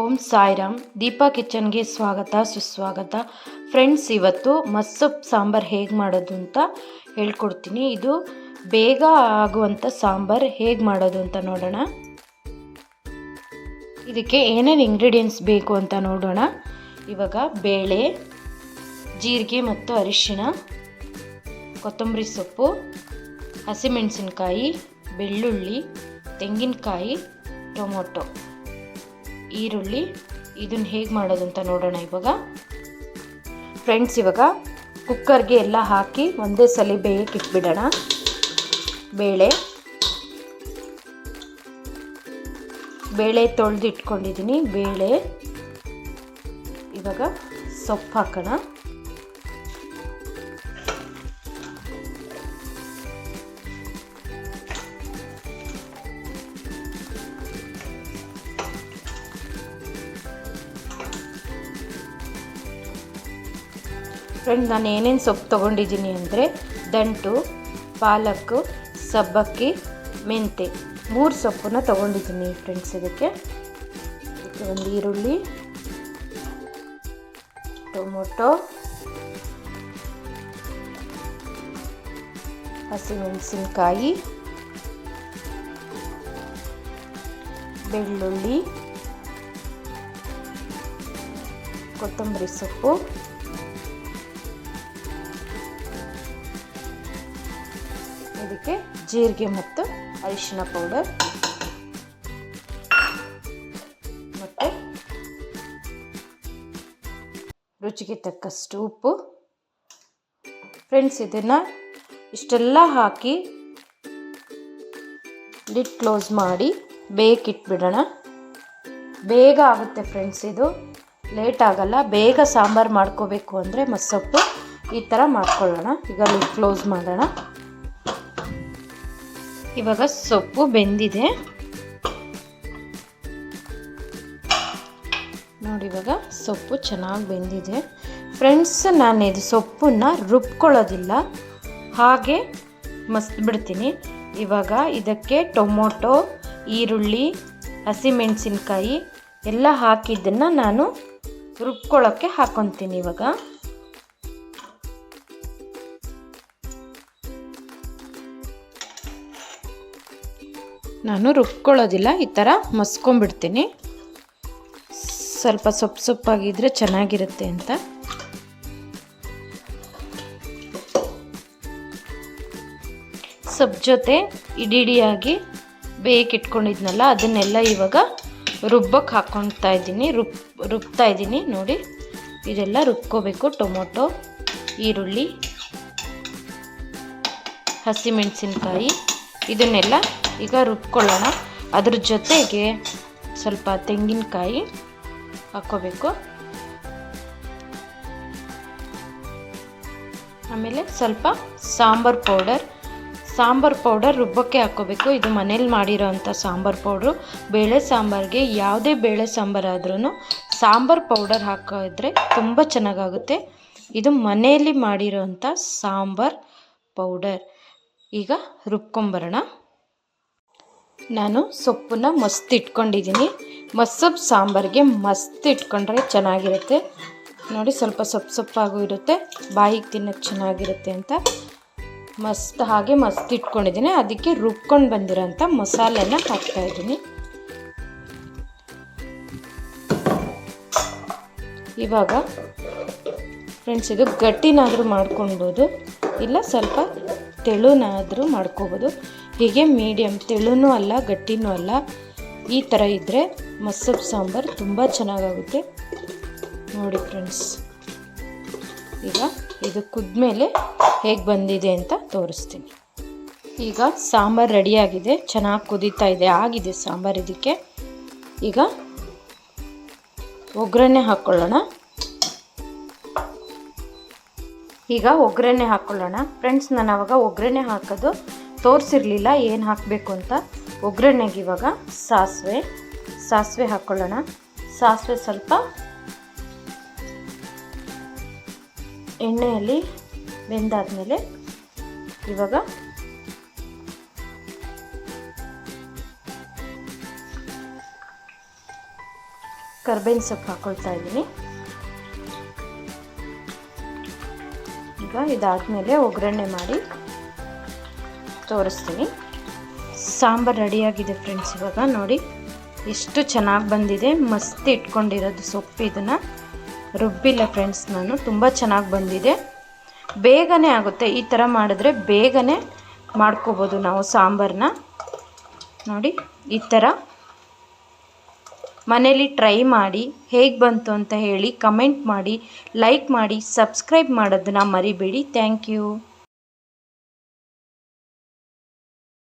ಓಂ ಸಾಯಿರಾಮ್ ದೀಪಾ ಕಿಚನ್ಗೆ ಸ್ವಾಗತ, ಸುಸ್ವಾಗತ. ಫ್ರೆಂಡ್ಸ್, ಇವತ್ತು ಮಸ್ಸೊಪ್ಪು ಸಾಂಬಾರು ಹೇಗೆ ಮಾಡೋದು ಅಂತ ಹೇಳ್ಕೊಡ್ತೀನಿ. ಇದು ಬೇಗ ಆಗುವಂಥ ಸಾಂಬಾರು ಹೇಗೆ ಮಾಡೋದು ಅಂತ ನೋಡೋಣ. ಇದಕ್ಕೆ ಏನೇನು ಇಂಗ್ರೀಡಿಯೆಂಟ್ಸ್ ಬೇಕು ಅಂತ ನೋಡೋಣ. ಇವಾಗ ಬೇಳೆ, ಜೀರಿಗೆ ಮತ್ತು ಅರಿಶಿಣ, ಕೊತ್ತಂಬರಿ ಸೊಪ್ಪು, ಹಸಿಮೆಣಸಿನ್ಕಾಯಿ, ಬೆಳ್ಳುಳ್ಳಿ, ತೆಂಗಿನಕಾಯಿ, ಟೊಮೊಟೊ. ಈರುಳ್ಳಿ. ಇದನ್ನು ಹೇಗೆ ಮಾಡೋದು ಅಂತ ನೋಡೋಣ ಇವಾಗ. ಫ್ರೆಂಡ್ಸ್ ಇವಾಗ ಕುಕ್ಕರ್ಗೆ ಎಲ್ಲ ಹಾಕಿ ಒಂದೇ ಸಲ ಬೇಯಕ್ಕೆ ಇಟ್ಬಿಡೋಣ. ಬೇಳೆ. ಬೇಳೆ ತೊಳೆದಿಟ್ಕೊಂಡಿದ್ದೀನಿ ಬೇಳೆ. ಇವಾಗ ಸೊಪ್ಪು ಹಾಕೋಣ. ಫ್ರೆಂಡ್ ನಾನು ಏನೇನು ಸೊಪ್ಪು ತೊಗೊಂಡಿದ್ದೀನಿ ಅಂದರೆ ದಂಟು ಪಾಲಕ್ಕು ಸಬ್ಬಕ್ಕಿ, ಮೆಂತೆ. ಮೂರು ಸೊಪ್ಪನ್ನ ತೊಗೊಂಡಿದ್ದೀನಿ ಫ್ರೆಂಡ್ಸ್ ಇದಕ್ಕೆ ಒಂದು ಈರುಳ್ಳಿ, ಟೊಮೊಟೊ, ಹಸಿಮೆಣಸಿನ್ಕಾಯಿ, ಬೆಳ್ಳುಳ್ಳಿ, ಕೊತ್ತಂಬರಿ ಸೊಪ್ಪು. ಇದಕ್ಕೆ ಜೀರಿಗೆ ಮತ್ತು ಅರಿಶಿನ ಪೌಡರ್ ಮತ್ತು ರುಚಿಗೆ ತಕ್ಕಷ್ಟು ಉಪ್ಪು. ಫ್ರೆಂಡ್ಸ್ ಇದನ್ನು ಇಷ್ಟೆಲ್ಲ ಹಾಕಿ ಲಿಟ್ ಕ್ಲೋಸ್ ಮಾಡಿ ಬೇಕಿಟ್ಬಿಡೋಣ. ಬೇಗ ಆಗುತ್ತೆ ಫ್ರೆಂಡ್ಸ್ ಇದು. ಲೇಟ್ ಆಗಲ್ಲ. ಬೇಗ ಸಾಂಬಾರು ಮಾಡ್ಕೋಬೇಕು ಅಂದರೆ ಮಸ್ಸೊಪ್ಪು ಈ ಥರ ಮಾಡ್ಕೊಳ್ಳೋಣ. ಈಗ ಲಿಡ್ ಕ್ಲೋಸ್ ಮಾಡೋಣ. ಇವಾಗ ಸೊಪ್ಪು ಬೆಂದಿದೆ. ನೋಡಿ ಇವಾಗ ಸೊಪ್ಪು ಚೆನ್ನಾಗಿ ಬೆಂದಿದೆ. ಫ್ರೆಂಡ್ಸ್ ನಾನು ಇದು ಸೊಪ್ಪನ್ನ ರುಬ್ಕೊಳ್ಳೋದಿಲ್ಲ. ಹಾಗೆ ಮಸ್ತ್ ಬಿಡ್ತೀನಿ ಇವಾಗ ಇದಕ್ಕೆ ಟೊಮೊಟೊ, ಈರುಳ್ಳಿ, ಹಸಿಮೆಣಸಿನ್ಕಾಯಿ ಎಲ್ಲ ಹಾಕಿದ್ದನ್ನು ನಾನು ರುಬ್ಕೊಳ್ಳೋಕ್ಕೆ ಹಾಕೊತೀನಿ ಇವಾಗ. ನಾನು ರುಬ್ಕೊಳ್ಳೋದಿಲ್ಲ, ಈ ಥರ ಮಸ್ಕೊಂಬಿಡ್ತೀನಿ ಸ್ವಲ್ಪ ಸೊಪ್ಪು ಸೊಪ್ಪಾಗಿದ್ದರೆ ಚೆನ್ನಾಗಿರುತ್ತೆ ಅಂತ. ಸೊಪ್ಪು ಜೊತೆ ಇಡಿಡಿಯಾಗಿ ಬೇಕಿಟ್ಕೊಂಡಿದ್ನಲ್ಲ, ಅದನ್ನೆಲ್ಲ ಇವಾಗ ರುಬ್ಬಕ್ಕೆ ಹಾಕ್ಕೊಳ್ತಾ ಇದ್ದೀನಿ. ರುಬ್, ರುಬ್ತಾ ಇದ್ದೀನಿ, ನೋಡಿ. ಇದೆಲ್ಲ ರುಬ್ಕೋಬೇಕು, ಟೊಮೊಟೊ, ಈರುಳ್ಳಿ, ಹಸಿಮೆಣಸಿನ್ಕಾಯಿ, ಇದನ್ನೆಲ್ಲ ಈಗ ರುಬ್ಕೊಳ್ಳೋಣ. ಅದ್ರ ಜೊತೆಗೆ ಸ್ವಲ್ಪ ತೆಂಗಿನಕಾಯಿ ಹಾಕ್ಕೋಬೇಕು. ಆಮೇಲೆ ಸ್ವಲ್ಪ ಸಾಂಬಾರು ಪೌಡರ್. ಸಾಂಬಾರು ಪೌಡರ್ ರುಬ್ಬಕ್ಕೆ ಹಾಕ್ಕೋಬೇಕು. ಇದು ಮನೇಲಿ ಮಾಡಿರೋ ಅಂಥ ಸಾಂಬಾರು ಪೌಡ್ರು. ಬೇಳೆ ಸಾಂಬಾರಿಗೆ ಯಾವುದೇ ಬೇಳೆ ಸಾಂಬಾರಾದ್ರೂ ಸಾಂಬಾರು ಪೌಡರ್ ಹಾಕಿದ್ರೆ ತುಂಬ ಚೆನ್ನಾಗಾಗುತ್ತೆ. ಇದು ಮನೆಯಲ್ಲಿ ಮಾಡಿರೋ ಅಂಥ ಸಾಂಬಾರು ಪೌಡರ್. ಈಗ ರುಬ್ಕೊಂಬರೋಣ. ನಾನು ಸೊಪ್ಪನ್ನ ಮಸ್ತ್ ಇಟ್ಕೊಂಡಿದ್ದೀನಿ. ಮಸ್ಸೊಪ್ಪು ಸಾಂಬಾರಿಗೆ ಮಸ್ತ್ ಇಟ್ಕೊಂಡ್ರೆ ಚೆನ್ನಾಗಿರುತ್ತೆ. ನೋಡಿ ಸ್ವಲ್ಪ ಸೊಪ್ಪು ಸೊಪ್ಪಾಗೂ ಇರುತ್ತೆ. ಬಾಯಿಗೆ ತಿನ್ನೋಕ್ಕೆ ಚೆನ್ನಾಗಿರುತ್ತೆ ಅಂತ. ಮಸ್ತ್ ಹಾಗೆ ಮಸ್ತ್ ಇಟ್ಕೊಂಡಿದ್ದೀನಿ. ಅದಕ್ಕೆ ರುಬ್ಕೊಂಡು ಬಂದಿರೋಂಥ ಮಸಾಲೆನ ಹಾಕ್ತಾಯಿದ್ದೀನಿ ಇವಾಗ ಫ್ರೆಂಡ್ಸ್, ಇದು ಗಟ್ಟಿನಾದರೂ ಮಾಡ್ಕೊಳ್ಬೋದು. ಇಲ್ಲ ಸ್ವಲ್ಪ ತೆಳುನಾದರೂ ಮಾಡ್ಕೋಬೋದು ಹೀಗೆ ಮೀಡಿಯಮ್ ತೆಳುನೂ ಅಲ್ಲ, ಗಟ್ಟಿನೂ ಅಲ್ಲ. ಈ ಥರ ಇದ್ದರೆ ಮಸ್ಸೊಪ್ಪು ಸಾಂಬಾರು ತುಂಬ ಚೆನ್ನಾಗಾಗುತ್ತೆ. ನೋಡಿ ಫ್ರೆಂಡ್ಸ್ ಈಗ ಇದು ಕುದ್ಮೇಲೆ ಹೇಗೆ ಬಂದಿದೆ ಅಂತ ತೋರಿಸ್ತೀನಿ. ಈಗ ಸಾಂಬಾರು ರೆಡಿಯಾಗಿದೆ ಚೆನ್ನಾಗಿ ಕುದೀತಾ ಇದೆ, ಆಗಿದೆ ಸಾಂಬಾರು ಇದಕ್ಕೆ. ಈಗ ಒಗ್ಗರಣೆ ಹಾಕ್ಕೊಳ್ಳೋಣ ಈಗ ಒಗ್ಗರಣೆ ಹಾಕ್ಕೊಳ್ಳೋಣ ಫ್ರೆಂಡ್ಸ್ ನಾನು ಆವಾಗ ಒಗ್ಗರಣೆ ಹಾಕೋದು ತೋರಿಸಿರ್ಲಿಲ್ಲ, ಏನು ಹಾಕಬೇಕು ಅಂತ. ಒಗ್ಗರಣೆಗೆ ಇವಾಗ ಸಾಸಿವೆ ಸಾಸಿವೆ ಹಾಕ್ಕೊಳ್ಳೋಣ ಸಾಸಿವೆ ಸ್ವಲ್ಪ ಎಣ್ಣೆಯಲ್ಲಿ ಬೆಂದಾದಮೇಲೆ ಇವಾಗ ಕರ್ಬೇವಿನ ಸೊಪ್ಪು ಹಾಕ್ಕೊಳ್ತಾ ಇದ್ದೀನಿ. ಈಗ ಇದಾದಮೇಲೆ ಒಗ್ಗರಣೆ ಮಾಡಿ ತೋರಿಸ್ತೀನಿ. ಸಾಂಬಾರು ರೆಡಿಯಾಗಿದೆ ಫ್ರೆಂಡ್ಸ್ ಇವಾಗ ನೋಡಿ ಎಷ್ಟು ಚೆನ್ನಾಗಿ ಬಂದಿದೆ. ಮಸ್ತ್ ಇಟ್ಕೊಂಡಿರೋದು ಸೊಪ್ಪು ಇದನ್ನು. ರುಬ್ಬಿಲ್ಲ ಫ್ರೆಂಡ್ಸ್ ನಾನು, ತುಂಬ ಚೆನ್ನಾಗಿ ಬಂದಿದೆ. ಬೇಗನೆ ಆಗುತ್ತೆ, ಈ ಥರ ಮಾಡಿದ್ರೆ ಬೇಗನೆ ಮಾಡ್ಕೋಬೋದು ನಾವು ಸಾಂಬಾರನ್ನ ನೋಡಿ, ಈ ಥರ ಮನೇಲಿ ಟ್ರೈ ಮಾಡಿ, ಹೇಗೆ ಬಂತು ಅಂತ ಹೇಳಿ ಕಮೆಂಟ್ ಮಾಡಿ, ಲೈಕ್ ಮಾಡಿ, ಸಬ್ಸ್ಕ್ರೈಬ್ ಮಾಡೋದನ್ನ ಮರಿಬೇಡಿ. Thank you.